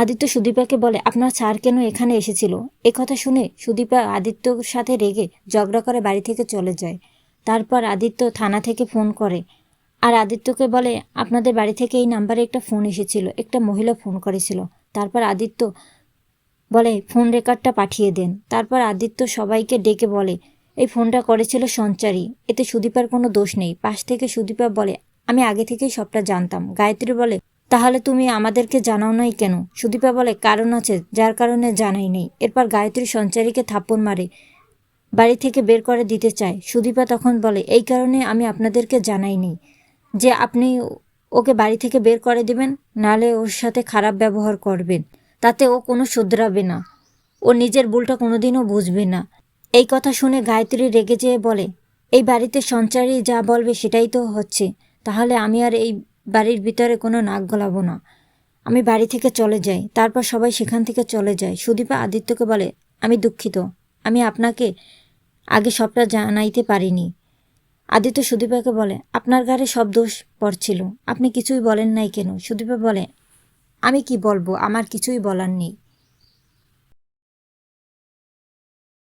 আদিত্য সুদীপাকে বলে, আপনার স্যার কেন এখানে এসেছিল? এ কথা শুনে সুদীপা আদিত্যর সাথে রেগে ঝগড়া করে বাড়ি থেকে চলে যায়। তারপর আদিত্য থানা থেকে ফোন করে আর আদিত্যকে বলে, আপনাদের বাড়ি থেকে এই নাম্বারে একটা ফোন এসেছিল, একটা মহিলা ফোন করেছিল। তারপর আদিত্য বলে, ফোন রেকর্ডটা পাঠিয়ে দেন। তারপর আদিত্য সবাইকে ডেকে বলে, এই ফোনটা করেছিল সঞ্চারী, এতে সুদীপার কোনো দোষ নেই। পাশ থেকে সুদীপা বলে, আমি আগে থেকেই সবটা জানতাম। গায়ত্রী বলে তাহলে তুমি আমাদেরকে জানাও নাই কেন? সুদীপা বলে, কারণ আছে, যার কারণে জানাই নেই। এরপর গায়ত্রী সঞ্চারীকে থাপ্পড় মারে, বাড়ি থেকে বের করে দিতে চায়। সুদীপা তখন বলে, এই কারণে আমি আপনাদেরকে জানাইনি যে আপনি ওকে বাড়ি থেকে বের করে দেবেন, নালে ওর সাথে খারাপ ব্যবহার করবেন। তাতে ও কোনো শুধরাবে না। ও নিজের ভুলটা কোনোদিনও বুঝবে না। এই কথা শুনে গায়ত্রী রেগে যেয়ে বলে, এই বাড়িতে সঞ্চারী যা বলবে সেটাই তো হচ্ছে। তাহলে আমি আর এই বাড়ির ভিতরে কোনো নাক গলাবো না। আমি বাড়ি থেকে চলে যাই, তারপর সবাই সেখান থেকে চলে যায়। সুদীপা আদিত্যকে বলে, আমি দুঃখিত, আমি আপনাকে আগে সবটা জানাইতে পারিনি। আদিত্য সুদীপাকে বলে, আপনার ঘাড়ে সব দোষ পড়ছিল, আপনি কিছুই বলেন নাই কেন? সুদীপা বলে, আমি কি বলব? আমার কিছুই বলার নেই।